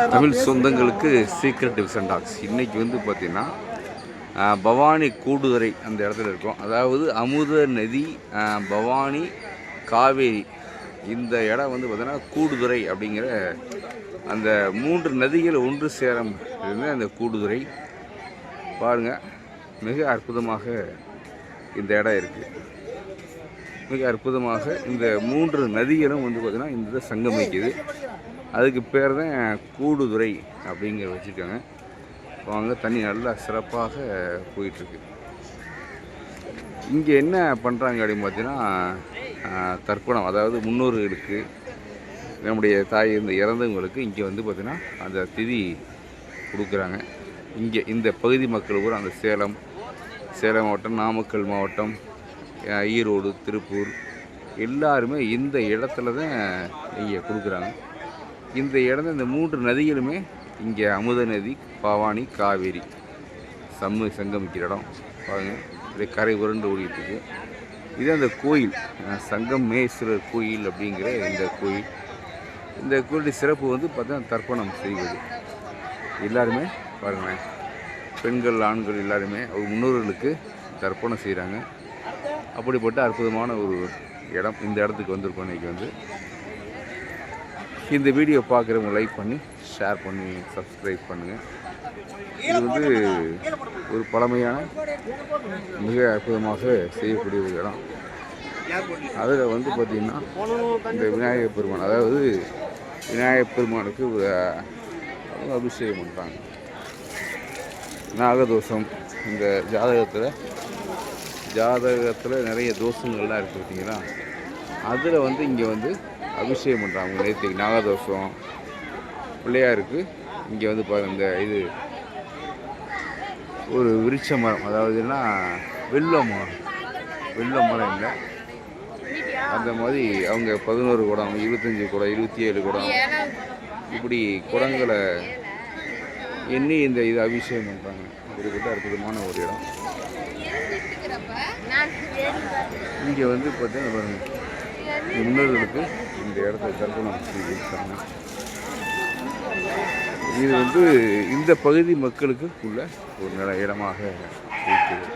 தமிழ் சொந்தங்களுக்கு secret division tax இன்றைக்கி வந்து பார்த்திங்கன்னா பவானி கூடுதுறை அந்த இடத்துல இருக்கும். அதாவது அமுத நதி பவானி காவேரி. இந்த இடம் வந்து பார்த்திங்கன்னா கூடுதுறை அப்படிங்கிற அந்த மூன்று நதிகள் ஒன்று சேரம் இருந்து அந்த கூடுதுறை. பாருங்க மிக அற்புதமாக இந்த இடம் இருக்குது மிக அற்புதமாக இந்த மூன்று நதிகளும் வந்து பார்த்திங்கன்னா இந்த சங்கமிக்குது. அதுக்கு பேர் தான் கூடுதுறை அப்படிங்கிற வச்சுருக்காங்க. வாங்க தண்ணி நல்லா சிறப்பாக போயிட்டுருக்கு. இங்கே என்ன பண்ணுறாங்க அப்படின்னு பார்த்தீங்கன்னா தர்ப்பணம் அதாவது முன்னோர்களுக்கு நம்முடைய தாய் இந்த இறந்தவங்களுக்கு இங்கே வந்து பார்த்திங்கன்னா அந்த திதி கொடுக்குறாங்க. இங்கே இந்த பகுதி மக்கள் பூரா அந்த சேலம் சேலம் மாவட்டம் நாமக்கல் மாவட்டம் ஈரோடு திருப்பூர் எல்லாருமே இந்த இடத்துல தான் இங்கே கொடுக்குறாங்க. இந்த இடம் இந்த மூன்று நதிகளுமே இங்கே அமுத நதி பவானி காவேரி. சம்மு சங்கமிக்கிற இடம். பாருங்கள் இப்படி கரை உருண்டு ஓடிட்டுருக்கு. இது அந்த கோயில். சங்கமேஸ்வரர் கோயில் அப்படிங்கிற இந்த கோயில். இந்த கோயிலுடைய சிறப்பு வந்து பார்த்தா தர்ப்பணம் செய்வது. எல்லாருமே பாருங்களேன் பெண்கள் ஆண்கள் எல்லாருமே அவங்க முன்னோர்களுக்கு தர்ப்பணம் செய்கிறாங்க அப்படிப்பட்ட அற்புதமான ஒரு இடம். இந்த இடத்துக்கு வந்திருக்கோம் இன்றைக்கி வந்து. இந்த வீடியோ பார்க்குறவங்க லைக் பண்ணி ஷேர் பண்ணி சப்ஸ்கிரைப் பண்ணுங்கள் இது வந்து ஒரு பழமையான மிக அற்புதமாக செய்யக்கூடிய ஒரு இடம். அதில் வந்து பார்த்திங்கன்னா இந்த விநாயகர் பெருமான் அதாவது விநாயகர் பெருமானுக்கு ஒரு அபிஷேகம் பண்ணுறாங்க நாகதோஷம் இந்த ஜாதகத்தில் ஜாதகத்தில் நிறைய தோஷங்கள்லாம் இருக்குது பார்த்தீங்களா அதில் வந்து இங்கே வந்து அபிஷேகம் பண்ணுறாங்க நேற்றுக்கு நாகதோஷம். பிள்ளையாருக்கு இங்கே வந்து பாருங்கள் இந்த இது ஒரு விருட்ச மரம். அதாவதுன்னா வெள்ள மரம். வெள்ள மரம் இல்லை. அந்த மாதிரி அவங்க பதினோரு குடம் இருபத்தஞ்சி குடம் இருபத்தி ஏழு குடம் இப்படி குடங்களை எண்ணி இந்த இது அபிஷேகம் பண்ணுறாங்க இப்படிப்பட்ட அற்புதமான ஒரு இடம். இங்கே வந்து பார்த்தீங்கன்னா முன்னோர்களுக்கு இந்த இடத்த தர்ப்பணம் செய்திருக்காங்க இது வந்து இந்த பகுதி மக்களுக்கு உள்ள ஒரு நில இடமாக இருக்கிறது.